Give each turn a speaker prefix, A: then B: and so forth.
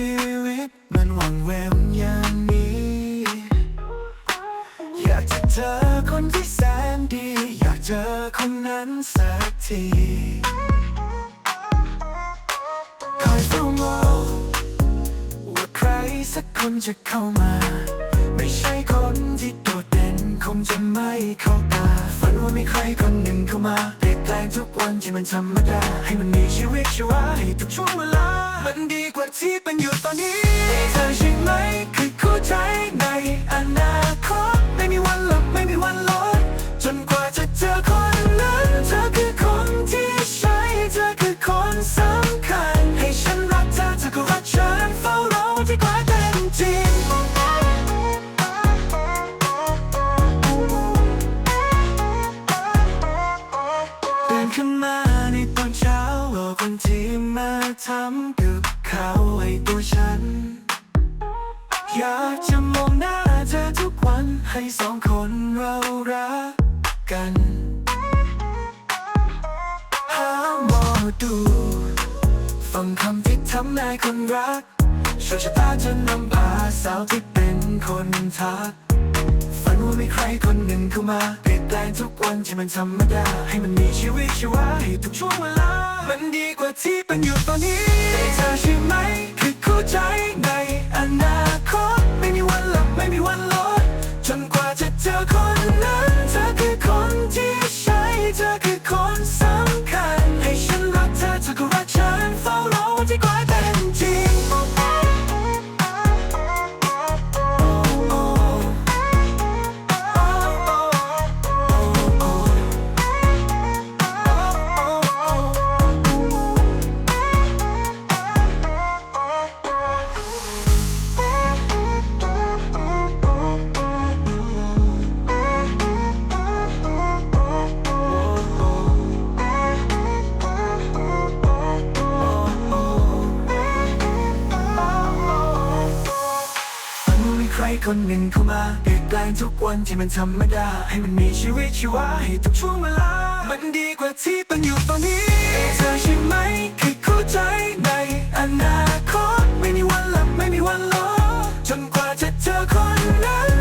A: ชีวิตมันหวังเวงอย่างนี้ อยากจะเจอคนที่แสนดี อยากเจอคนนั้นสักทีคอยเฝ้ามองว่าใครสักคนจะเข้ามา ไม่ใช่คนที่โดดเด่นคงจะไม่เข้าตา ฝันว่ามีใครคนหนึ่งเข้ามาเปลี่ยนแปลงทุกวันที่มันธรรมดา ให้มันมีชีวิตชีวาให้ทุกช่วงเวลา มันดีกว่าที่เป็นอยู่ตอนนี้เธอใช่ไหมคือคู่ใจในอนาคตไม่มีวันหลับไม่มีวันลดจนกว่าจะเจอคนนั้นเธอคือคนที่ใช่เธอคือคนสำคัญ ให้ฉันรักเธอเธอก็รักฉันเฝ้ารอที่กลาเป็นจริงเดินขึ้นมาในตอนเช้าว่าคนที่มาทำกับ เขาวให้ตัวฉัน อยากจะมองหน้าเธอทุกวันให้สองคนเรารักกัน หาหมอดูฟังคำที่ทำนายคนรักโชคชะตาจะนำพาสาวที่เป็นคนทัก มีใครคนหนึ่งเข้ามาเปลี่ยนแปลงทุกวันที่มันธรรมดา ให้มันมีชีวิตชีวาให้ทุกช่วงเวลา มันดีกว่าที่เป็นอยู่ตอนนี้เธอใช่ไหม ครคนหนึ่งเข้ามาเปลี่ยนแปลงทุกวันที่มันธรรมดา ให้มันมีชีวิตชีวาให้ทุกช่วงเวลา มันดีกว่าที่เป็นอยู่ตอนนี้เธอใช่ไหมคือคู่ใจในอนาคตไม่มีวันหลับไม่มีวันลดจนกว่าจะเจอคนนั้น